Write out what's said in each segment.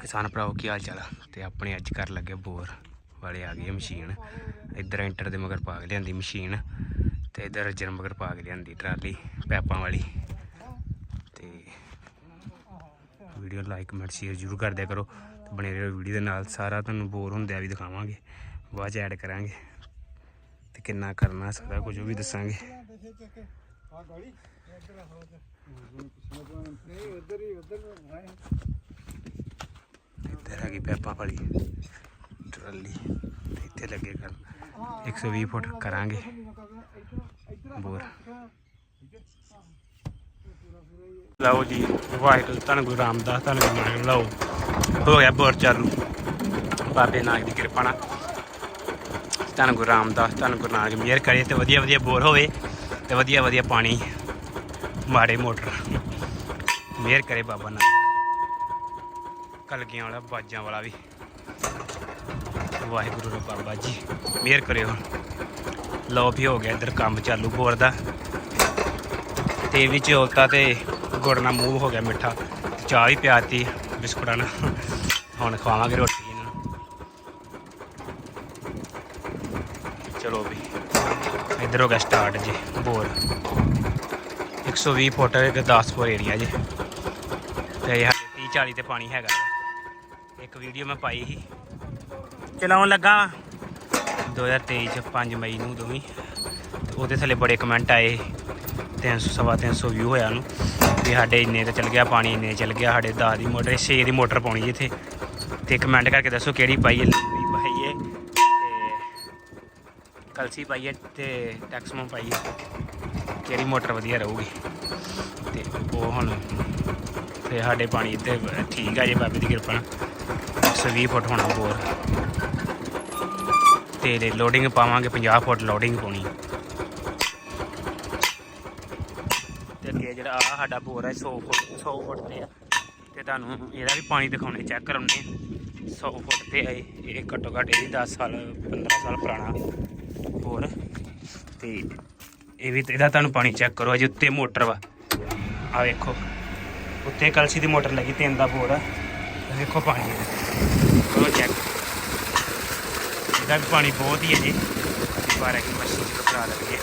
ਕਿਸਾਨ ਭਰਾਓ, ਕੀ ਹਾਲ ਚਾਲ ਆ? ਤੇ ਆਪਣੇ ਅੱਜ ਘਰ ਲੱਗੇ ਬੋਰ, ਵਾਲੇ ਆ ਗਏ ਮਸ਼ੀਨ। ਇੱਧਰ ਇੰਟਰ ਦੇ ਮਗਰ ਪਾ ਕੇ ਲਿਆਂਦੀ ਮਸ਼ੀਨ, ਤੇ ਇੱਧਰ ਰਜਨ ਮਗਰ ਪਾ ਕੇ ਲਿਆਂਦੀ ਟਰਾਲੀ, ਪੈਪਾਂ ਵਾਲੀ। ਤੇ ਵੀਡੀਓ ਲਾਈਕ, ਕਮੈਂਟ, ਸ਼ੇਅਰ ਜ਼ਰੂਰ ਕਰ ਦਿਆ ਕਰੋ। ਤੇ ਬਣੇ ਰਹੋ ਵੀਡੀਓ ਦੇ ਨਾਲ। ਸਾਰਾ ਤੁਹਾਨੂੰ ਬੋਰ ਹੁੰਦਿਆਂ ਵੀ ਦਿਖਾਵਾਂਗੇ। ਬਾਅਦ ਚ ਐਡ ਕਰਾਂਗੇ। ਤੇ ਕਿੰਨਾ ਕਰਨਾ, ਸਾਰਾ ਕੁਝ ਉਹ ਵੀ ਦੱਸਾਂਗੇ। ਇੱਧਰ ਆ ਗਈ ਪੈਪਾਂ ਵਾਲੀ ਟਰਾਲੀ, ਇੱਥੇ ਲੱਗੇ ਕਰ 120 ਫੁੱਟ ਕਰਾਂਗੇ। ਬੋਰ। ਲਓ ਜੀ, ਵਾਹਿਗੁਰੂ, ਧੰਨ ਗੁਰੂ ਰਾਮਦਾਸ, ਧੰਨ ਗੁਰੂ ਨਾਨਕ, ਲਓ। ਹੋ ਗਿਆ ਬੋਰ ਚਾਲੂ ਬਾਬੇ ਨਾਨਕ ਦੀ ਕਿਰਪਾ ਨਾਲ। ਧੰਨ ਗੁਰੂ ਰਾਮਦਾਸ, ਧੰਨ ਗੁਰੂ ਨਾਨਕ, ਮਿਹਰ ਕਰੇ ਤੇ ਵਧੀਆ ਵਧੀਆ ਬੋਰ ਹੋਵੇ ਤੇ ਵਧੀਆ ਵਧੀਆ ਪਾਣੀ, ਮਾੜੇ ਮੋਟਰ। ਮਿਹਰ ਕਰੇ ਬਾਬਾ ਨਾਨਕ। ਕਲਗੀਆਂ ਵਾਲਾ, ਬਾਜਾਂ ਵਾਲਾ ਵੀ। ਵਾਹਿਗੁਰੂ ਰੱਬ ਬਾਬਾ ਜੀ, ਮਿਹਰ ਕਰਿਓ। ਲਓ ਵੀ ਹੋ ਗਿਆ ਇੱਧਰ ਕੰਮ ਚਾਲੂ ਬੋਰ ਦਾ। ਤੇ ਵੀ ਚੌਲਤਾ ਤੇ ਗੁੜ ਨਾਲ ਮੂੰਹ ਹੋ ਗਿਆ ਮਿੱਠਾ। ਚਾਹ ਵੀ ਪਿਆਤੀ, ਬਿਸਕੁਟਾਂ ਨਾਲ। ਹੁਣ ਖਵਾਵਾਂਗੇ ਰੋਟੀ ਚਲੋ ਵੀ, ਇੱਧਰ ਹੋ ਗਿਆ ਸਟਾਰਟ ਜੀ, ਬੋਰ। 120 ਫੁੱਟ, ਇੱਕ 10 ਫੁੱਟ ਏਰੀਆ ਜੀ। ਤੇ ਇਹ 30 40 ਤੇ ਪਾਣੀ ਹੈਗਾ। ਇੱਕ ਵੀਡੀਓ ਮੈਂ ਪਾਈ ਸੀ। ਚਲਾਉਣ ਲੱਗਾ। 2023 ਚ 5 ਮਈ ਨੂੰ ਦੋਵੇਂ। ਤੇ ਉਹਦੇ ਥੱਲੇ ਬੜੇ ਕਮੈਂਟ ਆਏ। 300 ਸਵਾ 300 ਵਿਊ ਹੋਇਆ ਨੂੰ ਵੀ ਸਾਡੇ ਇੰਨੇ ਤੇ ਚਲ ਗਿਆ, ਪਾਣੀ ਇੰਨੇ ਚਲ ਗਿਆ, ਸਾਡੇ 10 ਦੀ ਮੋਟਰ 6 ਦੀ ਮੋਟਰ ਪਾਉਣੀ ਜੀ ਇੱਥੇ। ਤੇ ਕਮੈਂਟ ਕਰਕੇ ਦੱਸੋ ਕਿਹੜੀ ਪਾਈਏ ਲੰਬੀ ਪਾਈਏ ਤੇ ਕਲਸੀ ਪਾਈਏ ਤੇ ਟੈਕਸਮੋ ਪਾਈਏ ਕਿਹੜੀ ਮੋਟਰ ਵਧੀਆ ਰਹੂਗੀ। ਤੇ ਉਹ ਹੁਣ ਤੇ ਸਾਡੇ ਪਾਣੀ ਇੱਥੇ ਠੀਕ ਆ ਜੇ ਬਾਬੇ ਦੀ ਕਿਰਪਾ ਨਾਲ। 120 ਫੁੱਟ ਹੋਣਾ ਬੋਰ ਤੇ ਲੋਡਿੰਗ ਪਾਵਾਂਗੇ 50 ਫੁੱਟ ਲੋਡਿੰਗ ਪਾਉਣੀ ਤੇ ਅੱਗੇ ਜਿਹੜਾ ਆ ਸਾਡਾ ਬੋਰ ਹੈ 100 ਫੁੱਟ 100 ਫੁੱਟ ਤੇ ਆ। ਤੇ ਤੁਹਾਨੂੰ ਇਹਦਾ ਵੀ ਪਾਣੀ ਦਿਖਾਉਣੇ ਚੈੱਕ ਕਰਾਉਣੇ। 100 ਫੁੱਟ ਤੇ ਆ ਇਹ। ਇਹ ਘੱਟੋ ਘੱਟ ਇਹ 10 ਸਾਲ 15 ਸਾਲ ਪੁਰਾਣਾ ਬੋਰ। ਤੇ ਇਹ ਵੀ ਇਹਦਾ ਤੁਹਾਨੂੰ ਪਾਣੀ ਚੈੱਕ ਕਰੋ ਅਜੇ ਉੱਤੇ ਮੋਟਰ ਵਾ। ਆ ਵੇਖੋ, ਉੱਤੇ ਕਲਸੀ ਦੀ ਮੋਟਰ ਲੱਗੀ, ਤਿੰਨ ਦਾ ਬੋਰ ਆ। ਦੇਖੋ ਪਾਣੀ। ਇਹਦਾ ਚੈੱਕ ਇਹਦਾ ਵੀ ਪਾਣੀ ਬਹੁਤ ਹੀ ਹੈ ਜੀ। ਪਰ ਹੈ ਕਿ ਮਸ਼ੀਨ ਚ ਘਬਰਾ ਲੱਗੀ ਹੈ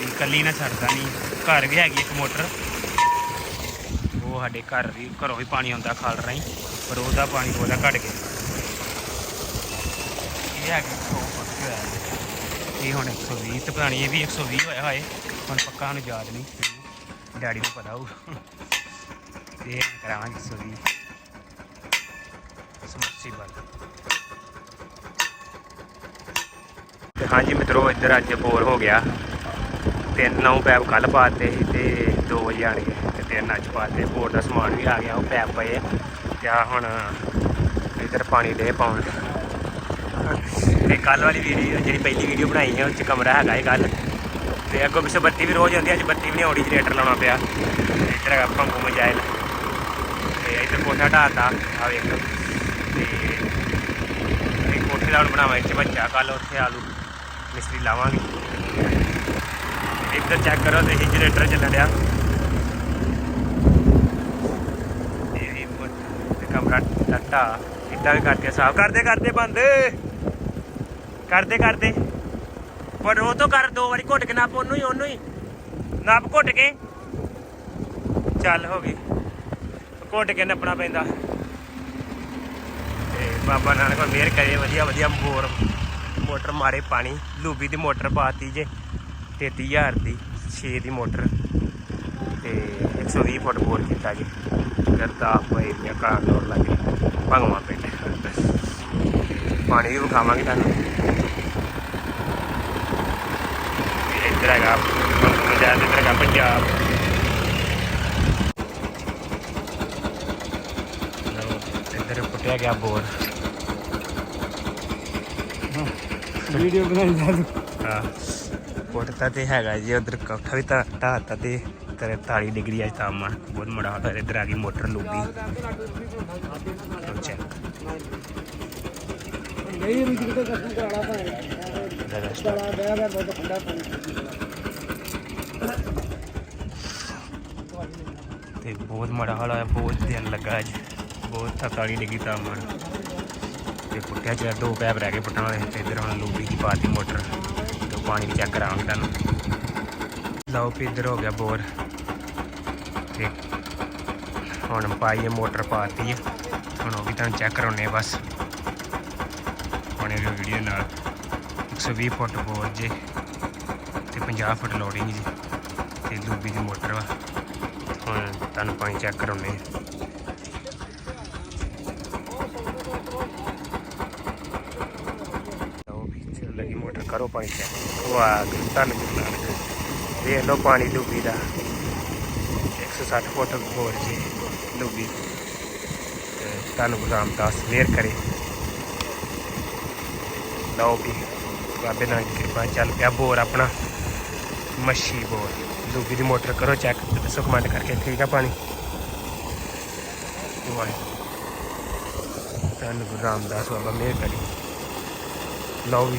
ਵੀ ਕੱਲੀ ਨਾ ਛੱਡਦਾ ਨਹੀਂ ਘਰ ਵੀ ਹੈਗੀ ਇੱਕ ਮੋਟਰ। ਉਹ ਸਾਡੇ ਘਰ ਵੀ ਘਰੋਂ ਵੀ ਪਾਣੀ ਆਉਂਦਾ ਖਾਲ ਰਾਹੀਂ। ਪਰ ਉਹਦਾ ਪਾਣੀ ਉਹਦਾ ਘਟ ਗਿਆ। ਇਹ ਹੈਗੀ 100 ਫੁੱਟ ਹੋਇਆ ਇਹ ਹੁਣ 120 ਤੇ ਪੁਰਾਣੀ ਇਹ ਵੀ 120 ਹੋਇਆ ਹੋਏ। ਹੁਣ ਪੱਕਾ ਸਾਨੂੰ ਯਾਦ ਨਹੀਂ ਡੈਡੀ ਨੂੰ ਪਤਾ ਹੋਊ। ਇਹ ਕਰਾਵਾਂਗੇ 120 ਸਮਰਸੀਬਲ ਤੇ ਹਾਂਜੀ ਮਿੱਤਰੋ, ਇੱਧਰ ਅੱਜ ਬੋਰ ਹੋ ਗਿਆ। ਤਿੰਨ ਨੌ ਪੈਪ ਕੱਲ ਪਾਤੇ ਸੀ ਤੇ 2 ਵਜੇ ਆਣਗੇ ਤੇ ਤਿੰਨ ਅੱਜ ਪਾਤੇ। ਬੋਰ ਦਾ ਸਮਾਨ ਵੀ ਆ ਗਿਆ, ਉਹ ਪੈਪ ਪਏ ਆ। ਤੇ ਆ ਹੁਣ ਇੱਧਰ ਪਾਣੀ ਦੇ ਪਾਉਣ। ਤੇ ਕੱਲ ਵਾਲੀ ਵੀਡੀਓ ਜਿਹੜੀ ਪਹਿਲੀ ਵੀਡੀਓ ਬਣਾਈ ਹੈ ਉਹ ਚ ਕਮਰਾ ਹੈਗਾ ਹੈ ਕੱਲ ਤੇ ਅੱਗੋਂ ਪਿੱਛੇ ਬੱਤੀ ਵੀ ਰੋਜ਼ ਆਉਂਦੀ ਅੱਜ ਬੱਤੀ ਵੀ ਨਹੀਂ ਆਉਣੀ, ਜਨਰੇਟਰ ਲਾਉਣਾ ਪਿਆ। ਇੱਧਰ ਹੈਗਾ ਭੰਗੂ ਜਾਏ ਤੇ ਇੱਧਰ ਕੋਠਾ ਢਾਤਾ ਆ ਵੇਖ। ਇਹ ਦਾ ਹੁਣ ਬਣਾਵਾਂ ਇੱਥੇ, ਬੱਚਾ ਕੱਲ ਉੱਥੇ ਆਲੂ ਮਿਸਤਰੀ ਲਾਵਾਂਗੇ। ਇੱਧਰ ਚੈੱਕ ਕਰੋ ਤੇ ਜਨਰੇਟਰ ਚੱਲਣ ਡਿਆ। ਕਮਰਾ ਟੱਟਾ ਇੱਦਾਂ ਵੀ ਕਰਕੇ ਸਾਫ਼ ਕਰਦੇ ਕਰਦੇ ਬੰਦ। ਕਰਦੇ ਕਰਦੇ। ਪਰ ਉਹ ਤੋਂ ਕਰ, ਦੋ ਵਾਰੀ ਘੁੱਟ ਕੇ ਨਾਪ, ਉਹਨੂੰ ਹੀ ਉਹਨੂੰ ਹੀ। ਨਾਪ ਘੁੱਟ ਕੇ। ਚੱਲ ਹੋ ਗਈ। ਘੁੱਟ ਕੇ ਨੱਪਣਾ ਪੈਂਦਾ। ਬਾਬਾ ਨਾਨਕ ਮਿਹਰ ਕਰੇ, ਵਧੀਆ ਵਧੀਆ ਬੋਰ ਮੋਟਰ ਮਾਰੇ ਪਾਣੀ। ਲੂਬੀ ਦੀ ਮੋਟਰ ਪਾਤੀ ਜੇ 33000 ਦੀ 6 ਦੀ ਮੋਟਰ। ਤੇ 120 ਫੁੱਟ ਬੋਰ ਕੀਤਾ ਜੀ। ਗਰਦਾ ਹੋਏ ਜਾਂ ਕਾਂ ਲੋੜ ਲੱਗੇ ਭੰਗਵਾ ਪਿੰਡ। ਪਾਣੀ ਵੀ ਵਿਖਾਵਾਂਗੇ ਤੁਹਾਨੂੰ। ਇੱਧਰ ਹੈਗਾ, ਪੰਜਾਬ, ਇੱਧਰ ਹੈਗਾ ਪੰਜਾਬ। ਇੱਧਰ ਪੁੱਟਿਆ ਗਿਆ ਬੋਰ। ਵੀਡੀਓ ਬਣਾਈ ਜਾ ਹਾਂ। ਪੁੱਟਤਾ ਤੇ ਹੈਗਾ ਜੀ ਉਧਰ ਕੋਠਾ ਵੀ ਤਾਂ ਢਾਤਾ ਤੇ 43 ਡਿਗਰੀ ਅੱਜ ਤਾਪਮਾਨ ਬਹੁਤ ਮਾੜਾ ਹਾਲ ਹੈ ਇੱਧਰ ਆ ਗਈ ਮੋਟਰ ਲੂਬੀ। ਚੈੱਕ ਨਹੀਂ ਕਸਮ ਕਰਾਣਾ ਬਹੁਤ ਠੰਡਾ ਪਾਣੀ। ਤੇ ਬਹੁਤ ਮਾੜਾ ਹਾਲ ਬਹੁਤ ਦਿਨ ਲੱਗਾ ਅੱਜ। ਬਹੁਤ ਤਕਾਲੀ ਡਿੱਗੀ ਤਾਪਮਾਨ ਤੇ ਪੁੱਟਿਆ ਚ ਦੋ ਪੈਪ ਰਹਿ ਗਏ ਪੁੱਟਣ ਵਾਲੇ, ਤੇ ਇੱਧਰ ਹੁਣ ਲੂਬੀ ਦੀ ਪਾਤੀ ਮੋਟਰ, ਤੇ ਉਹ ਪਾਣੀ ਵੀ ਚੈੱਕ ਕਰਾਂਗੇ ਤੁਹਾਨੂੰ ਲਓ ਵੀ ਇੱਧਰ ਹੋ ਗਿਆ ਬੋਰ। ਤੇ ਹੁਣ ਪਾਈ ਮੋਟਰ ਪਾਤੀ ਹੈ। ਹੁਣ ਉਹ ਵੀ ਤੁਹਾਨੂੰ ਚੈੱਕ ਕਰਾਉਣੇ ਬਸ। ਬਣੇ ਰਹੋ ਵੀਡੀਓ ਨਾਲ 120 ਫੁੱਟ ਬੋਰ ਜੇ, ਤੇ 50 ਫੁੱਟ ਲੋਡਿੰਗ ਜੀ, ਤੇ ਲੂਬੀ ਦੀ ਮੋਟਰ ਵਾ। ਹੁਣ ਤੁਹਾਨੂੰ ਪਾਣੀ ਚੈੱਕ ਕਰਾਉਣੇ ਆ ਲਓ ਵੀ ਚੱਲ ਲੱਗੀ ਮੋਟਰ ਕਰੋ ਪਾਣੀ ਚੈੱਕ ਵਾਹ ਧੰਨ ਗੁਰੂ ਨਾਨਕ ਦੇਖ ਲਓ ਪਾਣੀ ਲੂਬੀ ਦਾ। 160 ਫੁੱਟ ਬੋਰ ਜੀ ਲੂਬੀ ਧੰਨ ਗੁਰੂ ਰਾਮਦਾਸ, ਮਿਹਰ ਕਰੇ। ਲਓ ਵੀ ਬਾਬੇ ਨਾਲ ਕਿਰਪਾ ਚੱਲ ਪਿਆ ਬੋਰ ਆਪਣਾ। ਮੱਛੀ ਬੋਰ। ਡੁੱਬੀ ਦੀ ਮੋਟਰ ਕਰੋ ਚੈੱਕ ਤੇ ਦੱਸੋ ਕਮੈਂਟ ਕਰਕੇ ਠੀਕ ਆ ਪਾਣੀ? ਵਾਹਿਗੁਰੂ। ਧੰਨ ਗੁਰੂ ਰਾਮਦਾਸ ਬਾਬਾ, ਮਿਹਰ ਕਰੇ। ਲਓ ਵੀ